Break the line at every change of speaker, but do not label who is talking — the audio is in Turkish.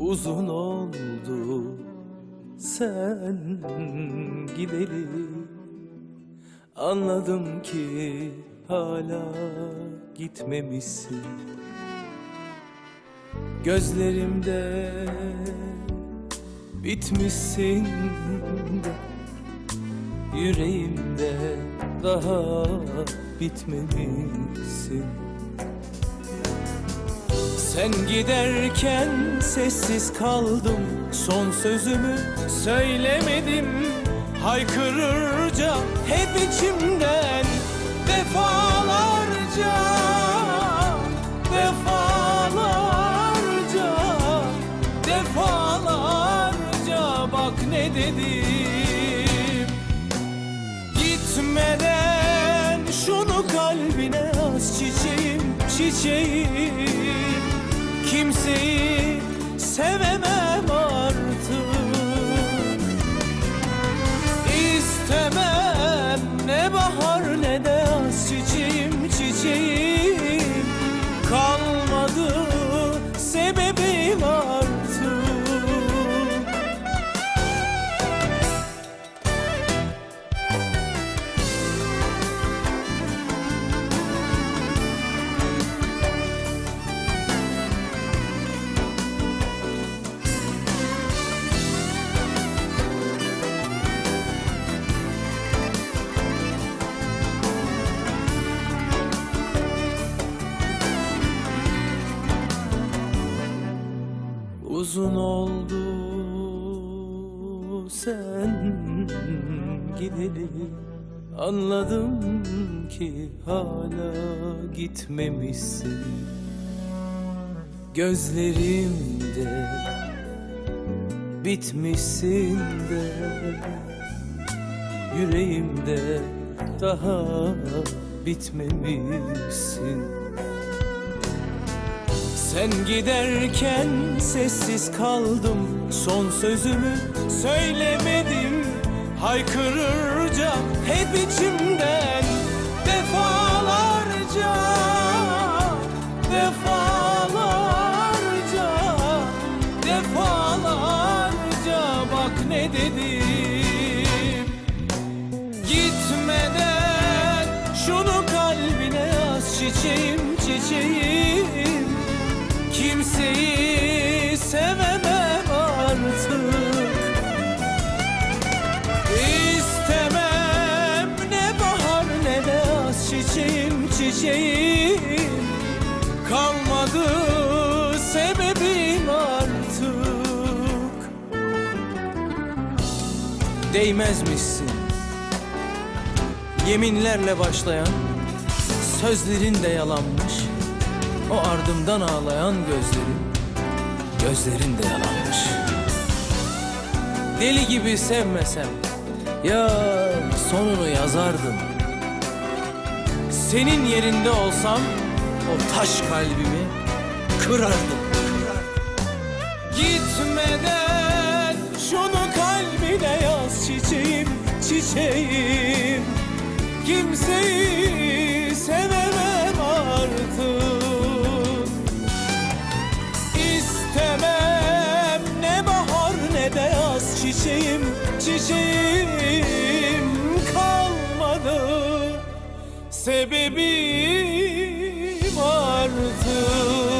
Uzun oldu sen gideli Anladım ki hala gitmemişsin. Gözlerimde bitmişsin. De Yüreğimde daha bitmemişsin Sen giderken sessiz kaldım. Son sözümü söylemedim. Haykırırca hep içimden Defalarca Defalarca Defalarca Bak ne dedim. Gitmeden şunu kalbine az çiçeğim çiçeğim Kimseyi sevemem Uzun oldu sen gideli Anladım ki hala gitmemişsin. Gözlerimde bitmişsin de Yüreğimde daha bitmemişsin sen giderken sessiz kaldım Son sözümü söylemedim. Haykırırca hep içimden Defalarca Defalarca Defalarca Bak ne dedim. Gitmeden şunu kalbine yaz çiçeğim çiçeğim Kimseyi sevemem artık. İstemem ne bahar ne de yaz çiçeğim çiçeğim. Kalmadı sebebim artık. Değmezmişsin. Yeminlerle başlayan Sözlerin de yalanmış O ardımdan ağlayan gözlerin Gözlerin de yalanmış. Deli gibi sevmesem Ya sonunu yazardım. Senin yerinde olsam O taş kalbimi kırardım. Gitmeden şunu kalbine yaz çiçeğim çiçeğim. Kimseyi sevemem çiçeğim çiçeğim kalmadı. Sebebim artık